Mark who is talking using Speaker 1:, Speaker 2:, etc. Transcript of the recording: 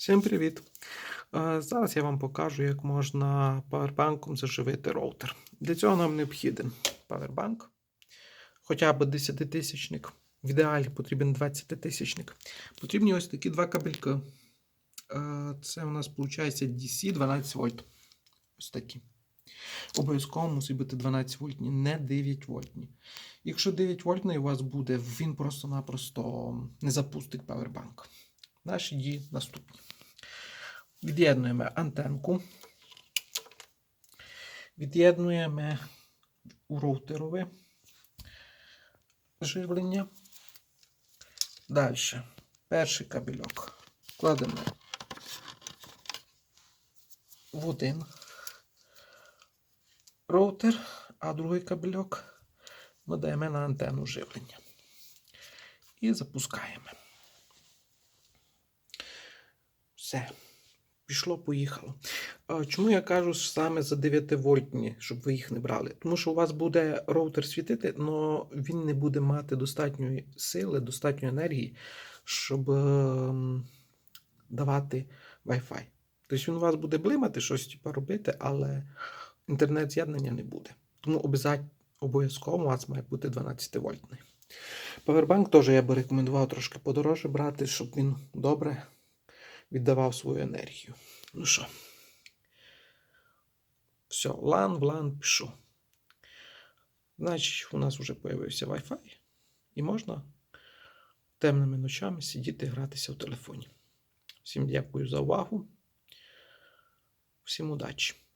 Speaker 1: Всім привіт! Е, Зараз я вам покажу, як можна павербанком заживити роутер. Для цього нам необхіден павербанк, хоча б 10-тисячник. В ідеалі потрібен 20-тисячник. Потрібні ось такі два кабельки. Е, Це у нас виходить DC 12 вольт. Ось такі. Обов'язково мусить бути 12 вольтні, не 9 вольтні. Якщо 9 вольтний у вас буде, він просто-напросто не запустить павербанк. Наші дії наступні. Від'єднуємо антенку. Від'єднуємо у роутерове живлення. Далі. Перший кабельок кладемо в один роутер, а другий кабельок ми даємо на антенну живлення. І запускаємо. Все. Пішло, поїхало. Чому я кажу саме за 9 вольтні, щоб ви їх не брали? Тому що у вас буде роутер світити, але він не буде мати достатньої сили, достатньої енергії, щоб ем, давати Wi-Fi. Тобто він у вас буде блимати, щось типу, робити, але інтернет-з'єднання не буде. Тому обов'язково у вас має бути 12 вольтний. Повербанк теж я би рекомендував трошки подорожче брати, щоб він добре віддавав свою енергію. Ну що, все, лан в лан пишу. Значить, у нас вже з'явився Wi-Fi, і можна темними ночами сидіти гратися в телефоні. Всім дякую за увагу. Всім удачі!